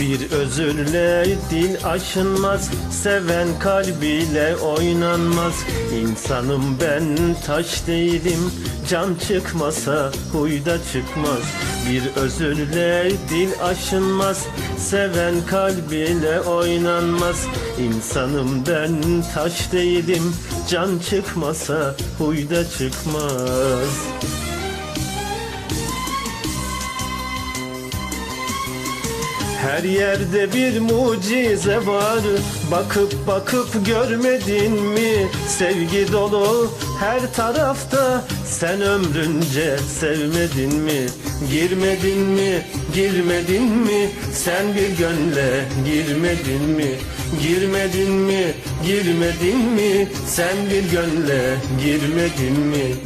Bir özürle dil aşınmaz Seven kalbiyle oynanmaz. İnsanım ben taş değilim Can çıkmasa huyda çıkmaz. Bir özürle dil aşınmaz Seven kalbiyle oynanmaz. İnsanım ben taş değilim Can çıkmasa huyda çıkmaz Her yerde bir mucize var. Bakıp bakıp görmedin mi? Sevgi dolu her tarafta. Sen ömrünce sevmedin mi? Girmedin mi? Girmedin mi? Sen bir gönle girmedin mi? Girmedin mi? Girmedin mi? Sen bir gönle girmedin mi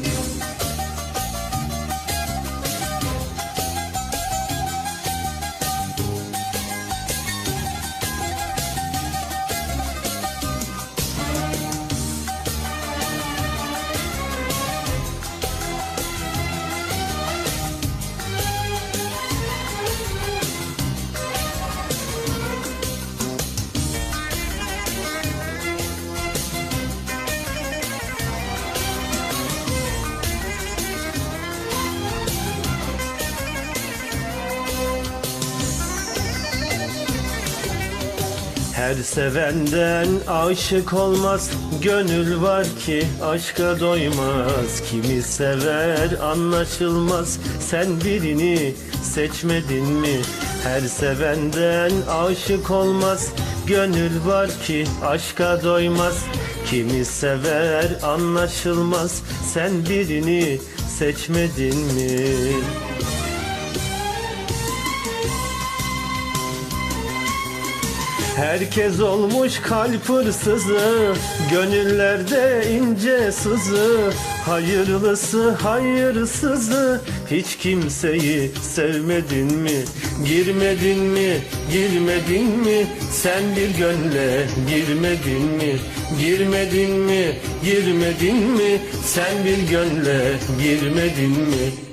Her sevenden aşık olmaz Gönül var ki aşka doymaz Kimi sever anlaşılmaz Sen birini seçmedin mi? Her sevenden aşık olmaz Gönül var ki aşka doymaz Kimi sever anlaşılmaz Sen birini seçmedin mi? Herkes olmuş kalp hırsızı Gönüllerde ince sızı Hayırlısı hayırsızı Hiç kimseyi sevmedin mi? Girmedin mi? Girmedin mi? Sen bir gönle girmedin mi? Girmedin mi? Girmedin mi? Sen bir gönle girmedin mi?